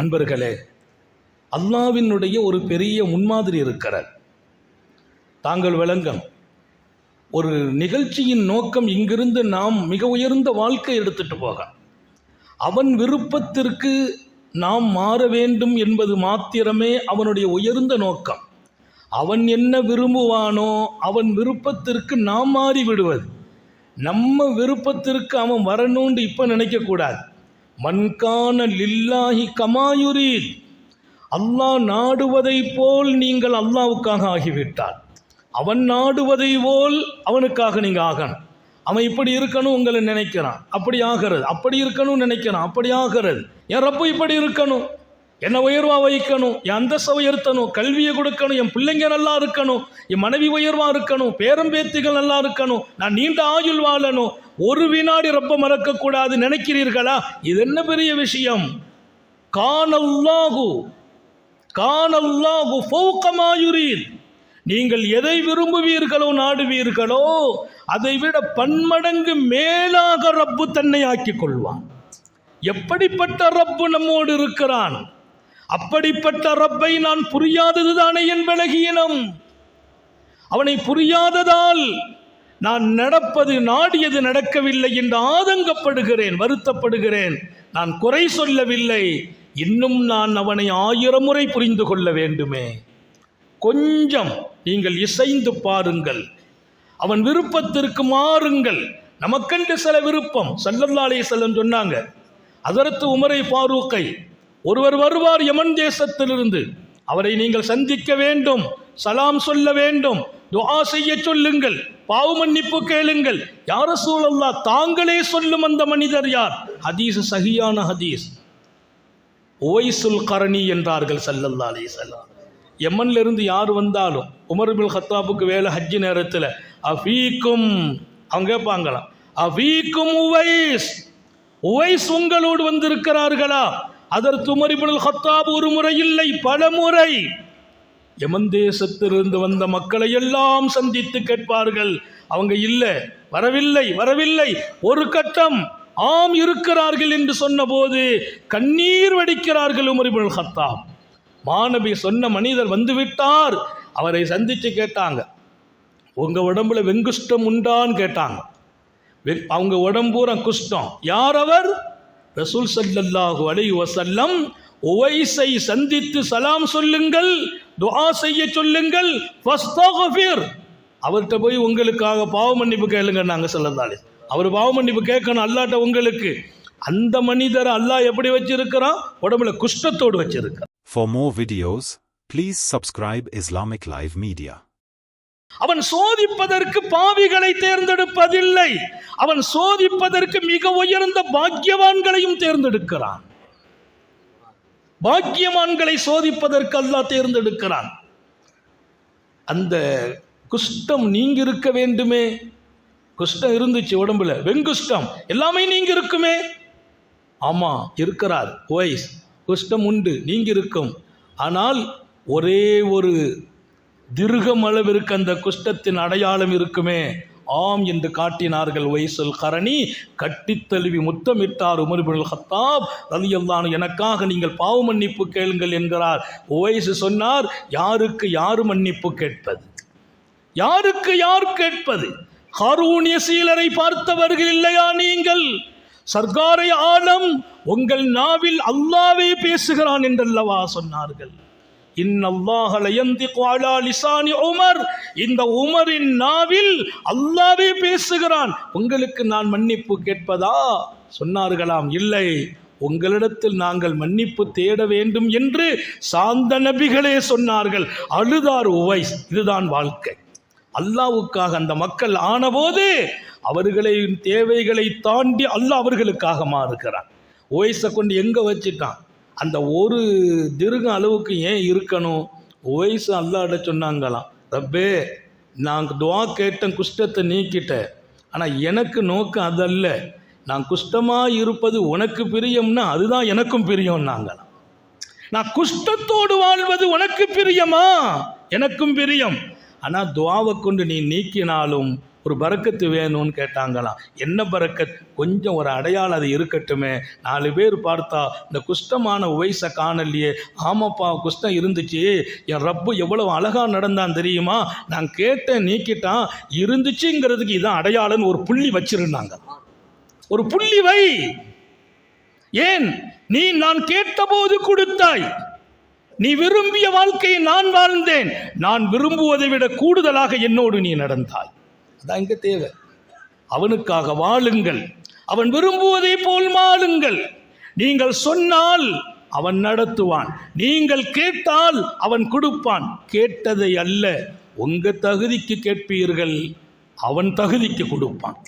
அன்பர்களே அல்லாவினுடைய ஒரு பெரிய முன்மாதிரி இருக்கிறார். தாங்கள் விளங்கம் ஒரு நிகழ்ச்சியின் நோக்கம் இங்கிருந்து நாம் மிக உயர்ந்த வாழ்க்கை எடுத்துட்டு போக அவன் விருப்பத்திற்கு நாம் மாற வேண்டும் என்பது மாத்திரமே அவனுடைய உயர்ந்த நோக்கம். அவன் என்ன விரும்புவானோ அவன் விருப்பத்திற்கு நாம் மாறி விடுவது நம்ம விருப்பத்திற்கு அவன் வரணும்னு இப்போ நினைக்கக்கூடாது. மன்கான லில்லாஹி கமாயுரீத் அல்லாஹ் நாடுவதை போல் நீங்கள் அல்லாவுக்காக ஆகிவிட்டார். அவன் நாடுவதை போல் அவனுக்காக நீங்கள் ஆகணும். அவன் இப்படி இருக்கணும் உங்களை நினைக்கிறான். அப்படி ஆகிறது. அப்படி இருக்கணும்னு நினைக்கிறான். அப்படி ஆகிறது. என் ரப்பு இப்படி இருக்கணும். என்னை உயர்வா வைக்கணும் என் அந்தஸ்தை உயர்த்தணும். கல்வியை கொடுக்கணும். என் பிள்ளைங்க நல்லா இருக்கணும். என் மனைவி உயர்வா இருக்கணும். பேரம்பேத்திகள் நல்லா இருக்கணும். நான் நீண்ட ஆயுள் வாழணும். ஒரு வினாடி ரப்ப மறக்கக்கூடாது. நினைக்கிறீர்களா? இது என்ன பெரிய விஷயம்? கானல்லாகு. காணல்லாகு ஃபௌகமாயுரீத் நீங்கள் எதை விரும்புவீர்களோ நாடுவீர்களோ அதை விட பன்மடங்கு மேலாக ரப்பு தன்னை ஆக்கிக் கொள்வான். எப்படிப்பட்ட ரப்பு நம்மோடு இருக்கிறான்? அப்படிப்பட்ட ரப்பை நான் புரியாதது தானே என் பலகீனம் அவனை புரியாததால் நான் நடப்பது நாடியது நடக்கவில்லை என்று ஆதங்கப்படுகிறேன் வருத்தப்படுகிறேன். நான் குறை சொல்லவில்லை. இன்னும் நான் அவனை ஆயிரம் முறை புரிந்து கொள்ள வேண்டுமே. கொஞ்சம் நீங்கள் இசைந்து பாருங்கள். அவன் விருப்பத்திற்கு மாறுங்கள். நமக்கென்று சில விருப்பம். சல்லல்லா அலைஹிஸ்ஸலாம் சொன்னாங்க. அதரத்து உமரை ஃபாரூக்கை ஒருவர் வருவார் யமன் தேசத்திலிருந்து. அவரை நீங்கள் சந்திக்க வேண்டும் சலாம் சொல்ல வேண்டும் துஆ செய்ய சொல்லுங்கள் பாவு மன்னிப்பு கேளுங்கள். யார சூழல்லா தாங்களே சொல்லும் அந்த மனிதர் யார்? ஹதீஸ் சஹியான ஹதீஸ். ஓய்சுல் கரணி என்றார்கள் சல்லல்லா அலைஹிஸ்ஸலாம் சல்லா இருந்து யார் வந்தாலும் உமர் ஹத்தாபுக்கு வேலை ஹஜ்ஜி நேரத்தில் அஃபீக்கும் அவங்க கேட்பாங்களாம் அஃபீக்கும் உவைஸ். உவைஸ் உங்களோடு வந்திருக்கிறார்களா? அதற்கு உமர் ஹத்தாப் ஒரு முறை இல்லை பல முறை. எமன் தேசத்திலிருந்து வந்த மக்களை எல்லாம் சந்தித்து கேட்பார்கள். அவங்க இல்லை வரவில்லை வரவில்லை ஒரு கட்டம் ஆம் இருக்கிறார்கள் என்று சொன்னபோது கண்ணீர் வடிக்கிறார்கள் உமர் இப்னுல் ஹத்தாப் மாணவி சொன்ன மனிதர் வந்துவிட்டார் அவரை சந்தித்து கேட்டாங்க. உங்கள் உடம்புல வெங்குஷ்டம் உண்டான்னு கேட்டாங்க. வெ- அவங்க உடம்பூரம் குஷ்டம். யார் அவர்? ரசூல் ஸல்லல்லாஹு அலை வசல்லம் உவைசை சந்தித்து சலாம் சொல்லுங்கள் துஆ செய்ய சொல்லுங்கள் அவர்கிட்ட போய் உங்களுக்காக பாவ மன்னிப்பு கேளுங்க நாங்கள் சொல்லந்தாலே அவர் பாவ மன்னிப்பு கேட்கணும் அல்லாட்ட உங்களுக்கு. அந்த மனிதரை அல்லாஹ் எப்படி வச்சிருக்கிறான்? உடம்புல குஷ்டத்தோடு வச்சிருக்கிறான். For more videos please subscribe Islamic live media அவன் சோதிப்பதற்கு பாவிகளை தேர்ந்தெடுப்பதில்லை. அவன் சோதிப்பதற்கு மிக உயர்ந்த பாக்கியவான்களையும் தேர்ந்தெடுக்கிறான். பாக்கியவான்களை சோதிப்பதற்கு அல்லாஹ் தேர்ந்தெடுக்கிறான். அந்த குஷ்டம் நீங்க இருக்க வேண்டுமே? குஷ்டம் இருந்துச்சு உடம்புல. வெங்குஷ்டம் எல்லாமே நீங்க இருக்குமே ஆமா இருக்கிறார். ஒய்ஸ் குஷ்டம் உண்டு நீங்க இருக்கும் ஆனால் ஒரே ஒரு திருகம் அளவிற்கு அந்த குஷ்டத்தின் அடையாளம் இருக்குமே. ஆம் என்று காட்டினார்கள் ஒய்சுல் கரணி கட்டித்தழுவி முத்தமிட்டார் உமர்பின் ஹத்தாப் ரலியல்லாஹு எனக்காக நீங்கள் பாவ மன்னிப்பு கேளுங்கள் என்கிறார். ஓய்ஸ் சொன்னார் யாருக்கு யார் மன்னிப்பு கேட்பது? யாருக்கு யார் கேட்பது? ஹாரூனிய சீலரை பார்த்தவர்கள் இல்லையா நீங்கள்? சர்க்காரை ஆலம் உங்கள் நாவில் அல்லாவே பேசுகிறான் என்றல்லவா சொன்னார்கள். இன்னல்லாஹ லயந்திகு அலா லிசானி உமர். இந்த உமரின் நாவில் அல்லாவே பேசுகிறான். உங்களுக்கு நான் மன்னிப்பு கேட்பதா? சொன்னார்களாம் இல்லை. உங்களிடத்தில் நாங்கள் மன்னிப்பு தேட வேண்டும் என்று சாந்த நபிகளே சொன்னார்கள். அழுதார் உவைஸ். இதுதான் வாழ்க்கை. அல்லாவுக்காக அந்த மக்கள் ஆனபோது அவர்களின் தேவைகளை தாண்டி அல்லாஹ் அவர்களுக்காக மாறுகிறான். ஓய்ஸை கொண்டு எங்கே வச்சுட்டான்? அந்த ஒரு திருகம் அளவுக்கு ஏன் இருக்கணும்? ஓய்ஸ் அல்லாட சொன்னாங்களாம் ரப்பே நான் துவா கேட்டேன் குஷ்டத்தை நீக்கிட்டேன். ஆனால் எனக்கு நோக்கம் அதல்ல. நான் குஷ்டமாக இருப்பது உனக்கு பிரியம்னா அதுதான் எனக்கும் பிரியம்னாங்களாம். நான் குஷ்டத்தோடு வாழ்வது உனக்கு பிரியமா? எனக்கும் பிரியம். ஆனால் துவாவை கொண்டு நீ நீக்கினாலும் ஒரு பறக்கத்து வேணும்னு கேட்டாங்களாம். என்ன பறக்கத்? கொஞ்சம் ஒரு அடையாளம் அது இருக்கட்டுமே. நாலு பேர் பார்த்தா இந்த குஷ்டமான உவைச காணலையே ஆமாப்பா குஷ்டம் இருந்துச்சு. என் ரப்பு எவ்வளவு அழகாக நடந்தான் தெரியுமா? நான் கேட்டேன் நீக்கிட்டான். இருந்துச்சுங்கிறதுக்கு இதான் அடையாளம்னு ஒரு புள்ளி வச்சிருந்தாங்க. ஒரு புள்ளி வை. ஏன்? நீ நான் கேட்டபோது கொடுத்தாய். நீ விரும்பிய வாழ்க்கையை நான் வாழ்ந்தேன். நான் விரும்புவதை விட கூடுதலாக என்னோடு நீ நடந்தாய். அதான் இங்கே தேவை. அவனுக்காக வாழுங்கள். அவன் விரும்புவதை போல் மாளுங்கள் நீங்கள் சொன்னால் அவன் நடத்துவான். நீங்கள் கேட்டால் அவன் கொடுப்பான். கேட்டதை அல்ல உங்க தகுதிக்கு கேட்பீர்கள். அவன் தகுதிக்கு கொடுப்பான்.